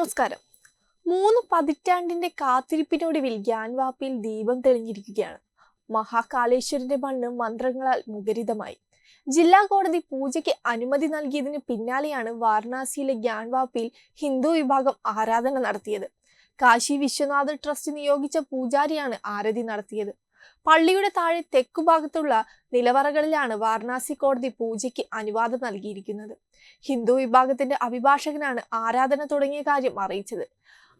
നമസ്കാരം. മൂന്ന് പതിറ്റാണ്ടിന്റെ കാത്തിരിപ്പിനൊടുവിൽ ഗ്യാൻവാപ്പിയിൽ ദീപം തെളിഞ്ഞിരിക്കുകയാണ്. മഹാകാളേശ്വരന്റെ മണ്ണ് മന്ത്രങ്ങളാൽ മുഖരിതമായി. ജില്ലാ കോടതി പൂജയ്ക്ക് അനുമതി നൽകിയതിന് പിന്നാലെയാണ് വാരണാസിയിലെ ഗ്യാൻവാപ്പിയിൽ ഹിന്ദു വിഭാഗം ആരാധന നടത്തിയത്. കാശി വിശ്വനാഥ് ട്രസ്റ്റ് നിയോഗിച്ച പൂജാരിയാണ് ആരതി നടത്തിയത്. പള്ളിയുടെ താഴെ തെക്കുഭാഗത്തുള്ള നിലവറകളിലാണ് വാരണാസി കോടതി പൂജയ്ക്ക് അനുവാദം നൽകിയിരിക്കുന്നത്. ഹിന്ദു വിഭാഗത്തിന്റെ അഭിഭാഷകനാണ് ആരാധന തുടങ്ങിയ കാര്യം അറിയിച്ചത്.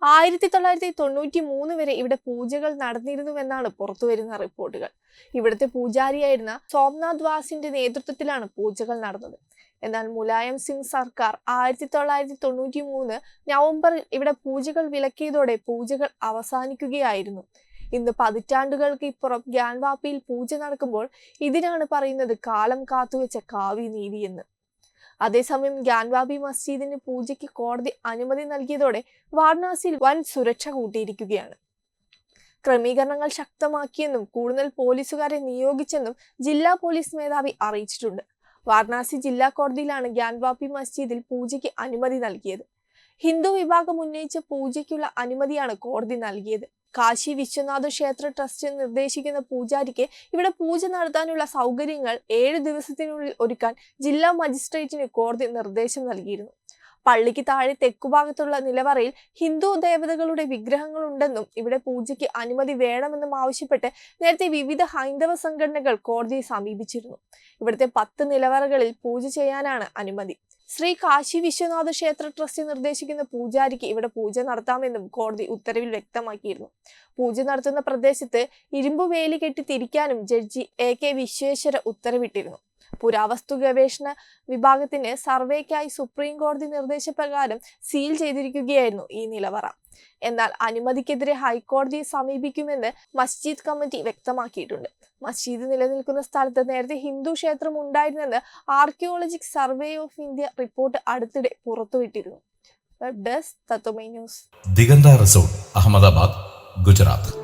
ആയിരത്തി തൊള്ളായിരത്തി തൊണ്ണൂറ്റി മൂന്ന് വരെ ഇവിടെ പൂജകൾ നടന്നിരുന്നുവെന്നാണ് പുറത്തുവരുന്ന റിപ്പോർട്ടുകൾ. ഇവിടുത്തെ പൂജാരിയായിരുന്ന സോംനാഥ് വാസിന്റെ നേതൃത്വത്തിലാണ് പൂജകൾ നടന്നത്. എന്നാൽ മുലായം സിംഗ് സർക്കാർ ആയിരത്തി തൊള്ളായിരത്തി തൊണ്ണൂറ്റി മൂന്ന് നവംബറിൽ ഇവിടെ പൂജകൾ വിലക്കിയതോടെ പൂജകൾ അവസാനിക്കുകയായിരുന്നു. ഇന്ന് പതിറ്റാണ്ടുകൾക്ക് ഇപ്പുറം ഗ്യാൻവാപ്പിയിൽ പൂജ നടക്കുമ്പോൾ ഇതിനാണ് പറയുന്നത് കാലം കാത്തുവെച്ച കാവി നീതി എന്ന്. അതേസമയം ഗ്യാൻവാബി മസ്ജിദിന് പൂജയ്ക്ക് കോടതി അനുമതി നൽകിയതോടെ വാരണാസിയിൽ വൻ സുരക്ഷ കൂട്ടിയിരിക്കുകയാണ്. ക്രമീകരണങ്ങൾ ശക്തമാക്കിയെന്നും കൂടുതൽ പോലീസുകാരെ നിയോഗിച്ചെന്നും ജില്ലാ പോലീസ് മേധാവി അറിയിച്ചിട്ടുണ്ട്. വാരണാസി ജില്ലാ കോടതിയിലാണ് ഗ്യാൻവാപ്പി മസ്ജിദിൽ പൂജയ്ക്ക് അനുമതി നൽകിയത്. ഹിന്ദു വിഭാഗം ഉന്നയിച്ച പൂജയ്ക്കുള്ള അനുമതിയാണ് കോടതി നൽകിയത്. കാശി വിശ്വനാഥ ക്ഷേത്ര ട്രസ്റ്റ് നിർദ്ദേശിക്കുന്ന പൂജാരിക്ക് ഇവിടെ പൂജ നടത്താനുള്ള സൗകര്യങ്ങൾ ഏഴ് ദിവസത്തിനുള്ളിൽ ഒരുക്കാൻ ജില്ലാ മജിസ്ട്രേറ്റിന് കോടതി നിർദ്ദേശം നൽകിയിരുന്നു. പള്ളിക്ക് താഴെ തെക്കുഭാഗത്തുള്ള നിലവറയിൽ ഹിന്ദു ദേവതകളുടെ വിഗ്രഹങ്ങളുണ്ടെന്നും ഇവിടെ പൂജയ്ക്ക് അനുമതി വേണമെന്നും ആവശ്യപ്പെട്ട് നേരത്തെ വിവിധ ഹൈന്ദവ സംഘടനകൾ കോടതിയെ സമീപിച്ചിരുന്നു. ഇവിടുത്തെ പത്ത് നിലവറകളിൽ പൂജ ചെയ്യാനാണ് അനുമതി. ശ്രീ കാശി വിശ്വനാഥ ക്ഷേത്ര ട്രസ്റ്റ് നിർദ്ദേശിക്കുന്ന പൂജാരിക്ക് ഇവിടെ പൂജ നടത്താമെന്നും കോടതി ഉത്തരവിൽ വ്യക്തമാക്കിയിരുന്നു. പൂജ നടത്തുന്ന പ്രദേശത്ത് ഇരുമ്പ് വേലി കെട്ടി തിരിക്കാനും ജഡ്ജി എ കെ വിശ്വേശ്വര ഉത്തരവിട്ടിരുന്നു. പുരാവസ്തു ഗവേഷണ വിഭാഗത്തിന് സർവേക്കായി സുപ്രീം കോടതി നിർദ്ദേശപ്രകാരം സീൽ ചെയ്തിരിക്കുകയായിരുന്നു ഈ നിലവറ. എന്നാൽ അനുമതിക്കെതിരെ ഹൈക്കോടതിയെ സമീപിക്കുമെന്ന് മസ്ജിദ് കമ്മിറ്റി വ്യക്തമാക്കിയിട്ടുണ്ട്. മസ്ജിദ് നിലനിൽക്കുന്ന സ്ഥലത്ത് നേരത്തെ ഹിന്ദു ക്ഷേത്രം ഉണ്ടായിരുന്നെന്ന് archaeologic survey of India report അടുത്തിടെ പുറത്തുവിട്ടിരുന്നു. Web desk Tattvamayi news Diganta resort Ahmedabad Gujarat.